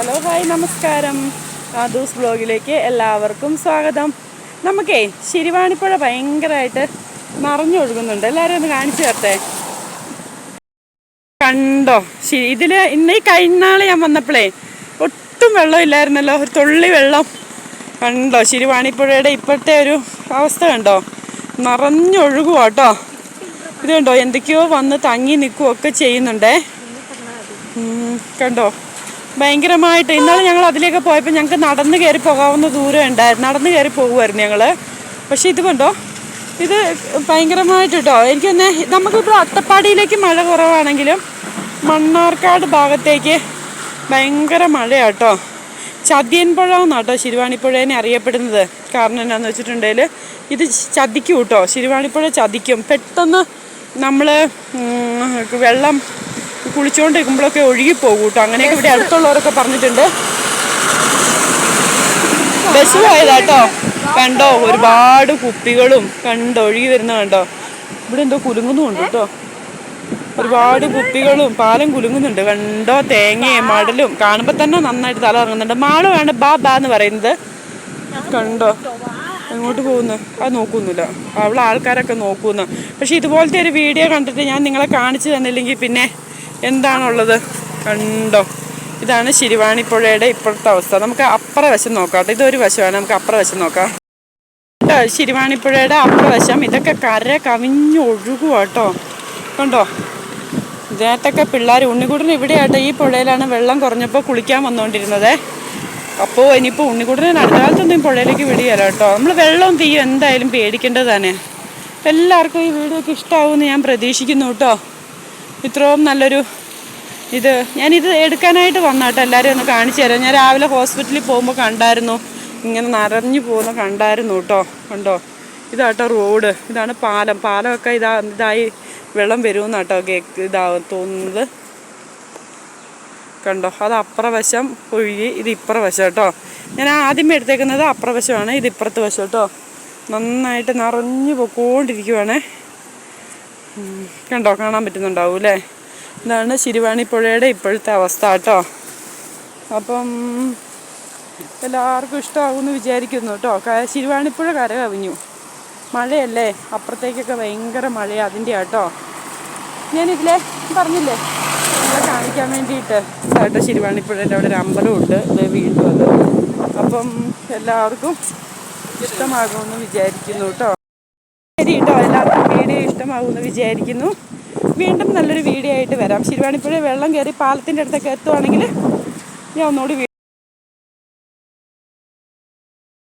Hello hi നമസ്കാരം. ആദൂസ് ബ്ലോഗിലേക്ക് എല്ലാവർക്കും സ്വാഗതം. നമുക്കേ ശിരിവാണിപ്പുഴ ഭയങ്കരമായിട്ട് നിറഞ്ഞൊഴുകുന്നുണ്ട് എല്ലാവരും ഒന്ന് കാണിച്ചു തരട്ടെ? കണ്ടോ? ശരി ഇതിൽ ഇന്ന് ഈ കഴിഞ്ഞാളെ ഞാൻ വന്നപ്പോഴേ ഒട്ടും വെള്ളം ഇല്ലായിരുന്നല്ലോ. ഒരു തുള്ളി വെള്ളം. കണ്ടോ? ശിരുവാണിപ്പുഴയുടെ ഇപ്പോഴത്തെ ഒരു അവസ്ഥ കണ്ടോ? നിറഞ്ഞൊഴുകുക കേട്ടോ ഇത് കണ്ടോ? എന്തൊക്കെയോ വന്ന് തങ്ങി നിൽക്കുകയൊക്കെ ചെയ്യുന്നുണ്ടേ. കണ്ടോ? ഭയങ്കരമായിട്ട്. ഇന്നലെ ഞങ്ങൾ അതിലേക്ക് പോയപ്പോൾ ഞങ്ങൾക്ക് നടന്ന് കയറി പോകാവുന്ന ദൂരം ഉണ്ടായിരുന്നു. നടന്ന് കയറി പോകുമായിരുന്നു ഞങ്ങൾ പക്ഷെ ഇത് കണ്ടോ? ഇത് ഭയങ്കരമായിട്ട് കേട്ടോ എനിക്ക് തന്നെ നമുക്കിപ്പോൾ അട്ടപ്പാടിയിലേക്ക് മഴ കുറവാണെങ്കിലും മണ്ണാർക്കാട് ഭാഗത്തേക്ക് ഭയങ്കര മഴയാണ് കേട്ടോ ചതിയൻപുഴ കേട്ടോ ശിരുവാണിപ്പുഴേനെ അറിയപ്പെടുന്നത്. കാരണം എന്നാന്ന് വെച്ചിട്ടുണ്ടെങ്കിൽ ഇത് ചതിക്കും കേട്ടോ ശിരുവാണിപ്പുഴ ചതിക്കും. പെട്ടെന്ന് നമ്മൾ വെള്ളം കുളിച്ചുകൊണ്ടിരിക്കുമ്പോഴൊക്കെ ഒഴുകി പോകും കേട്ടോ അങ്ങനെയൊക്കെ ഇവിടെ അടുത്തുള്ളവരൊക്കെ പറഞ്ഞിട്ടുണ്ട്. ബസ് പോയതാട്ടോ കണ്ടോ ഒരുപാട് കുപ്പികളും കണ്ടോ ഒഴുകി വരുന്ന കണ്ടോ. ഇവിടെ എന്തോ കുലുങ്ങുന്നുണ്ട് കേട്ടോ. ഒരുപാട് കുപ്പികളും പാലം കുലുങ്ങുന്നുണ്ട്. കണ്ടോ തേങ്ങയും മടലും. കാണുമ്പോൾ തന്നെ നന്നായിട്ട് തല ഇറങ്ങുന്നുണ്ട് മാൾ വേണ്ട ബാ ബാ എന്ന് പറയുന്നത്. കണ്ടോ അങ്ങോട്ട് പോകുന്നു? അത് നോക്കുന്നില്ല. അവളെ ആൾക്കാരൊക്കെ നോക്കുന്നു. പക്ഷെ ഇതുപോലത്തെ ഒരു വീഡിയോ കണ്ടിട്ട് ഞാൻ നിങ്ങളെ കാണിച്ചു തന്നില്ലെങ്കിൽ പിന്നെ എന്താണുള്ളത്? കണ്ടോ? ഇതാണ് ശിരുവാണിപ്പുഴയുടെ ഇപ്പോഴത്തെ അവസ്ഥ. നമുക്ക് അപ്പുറ വശം നോക്കാം കേട്ടോ. ഇതൊരു വശമാണ്. നമുക്ക് അപ്പുറ വശം നോക്കാം. കേട്ടോ ശിരുവാണിപ്പുഴയുടെ അപ്പുറ വശം. ഇതൊക്കെ കര കവിഞ്ഞൊഴുകുക കേട്ടോ. കണ്ടോ? ഇതിനകത്തൊക്കെ പിള്ളേർ ഉണ്ണിക്കുട്ടൻ ഇവിടെയാട്ടോ ഈ പുഴയിലാണ് വെള്ളം കുറഞ്ഞപ്പോൾ കുളിക്കാൻ വന്നുകൊണ്ടിരുന്നത്. അപ്പോൾ ഇനിയിപ്പോൾ ഉണ്ണിക്കുടനെ അടുത്ത പുഴയിലേക്ക് വിടുകയല്ല കേട്ടോ. നമ്മൾ വെള്ളവും തീയും എന്തായാലും പേടിക്കേണ്ടത് തന്നെ എല്ലാവർക്കും ഈ വീഡിയോ ഒക്കെ ഇഷ്ടമാവുമെന്ന് ഞാൻ പ്രതീക്ഷിക്കുന്നു കേട്ടോ. ഇത്രയും നല്ലൊരു ഇത്. ഞാനിത് എടുക്കാനായിട്ട് വന്നാട്ടോ. എല്ലാവരും ഒന്ന് കാണിച്ചു തരാം. ഞാൻ രാവിലെ ഹോസ്പിറ്റലിൽ പോകുമ്പോൾ കണ്ടായിരുന്നു. ഇങ്ങനെ നിറഞ്ഞു പോകുന്ന കണ്ടായിരുന്നു കേട്ടോ. കണ്ടോ? ഇതാട്ടോ റോഡ്. ഇതാണ് പാലം. പാലമൊക്കെ ഇതാ ഇതായി വെള്ളം വരുമെന്നാട്ടോ കേക്ക് ഇതാവും തോന്നുന്നത്. കണ്ടോ? അത് അപ്രവശം വശം ഒഴുകി ഇത് ഇപ്രവശം കേട്ടോ. ഞാൻ ആദ്യമേ എടുത്തേക്കുന്നത് അപ്രവശമാണ്. വശമാണ് ഇത് ഇപ്പുറത്ത് വശം കേട്ടോ. നന്നായിട്ട് നിറഞ്ഞു പൊക്കോണ്ടിരിക്കുവാണേ. ഉം, കണ്ടോ കാണാൻ പറ്റുന്നുണ്ടാവും അല്ലേ? ഇതാണ് ശിരുവാണി പുഴയുടെ ഇപ്പോഴത്തെ അവസ്ഥ കേട്ടോ. അപ്പം എല്ലാവർക്കും ഇഷ്ടമാകുമെന്ന് വിചാരിക്കുന്നു കേട്ടോ. ശിരുവാണിപ്പുഴ കര കവിഞ്ഞു മഴയല്ലേ? അപ്പുറത്തേക്കൊക്കെ ഭയങ്കര മഴയാണ് അതിന്റെ കേട്ടോ ഞാനിതിലെ പറഞ്ഞില്ലേ? നിങ്ങളെ കാണിക്കാൻ വേണ്ടിയിട്ട് കേട്ടോ ശിരുവാണിപ്പുഴന്റെ അവിടെ ഒരു അമ്പലമുണ്ട്. ഇത് വീണ്ടും അത്. അപ്പം എല്ലാവർക്കും ഇഷ്ടമാകുമെന്ന് വിചാരിക്കുന്നു കേട്ടോ. ശരി കേട്ടോ എല്ലാവർക്കും ഇഷ്ടമാകുമെന്ന് വിചാരിക്കുന്നു. വീണ്ടും നല്ലൊരു വീഡിയോ ആയിട്ട് വരാം. ശിരുവാണിപ്പുഴ വെള്ളം കയറി പാലത്തിന്റെ അടുത്തൊക്കെ എത്തുവാണെങ്കിൽ ഞാൻ ഒന്നുകൂടി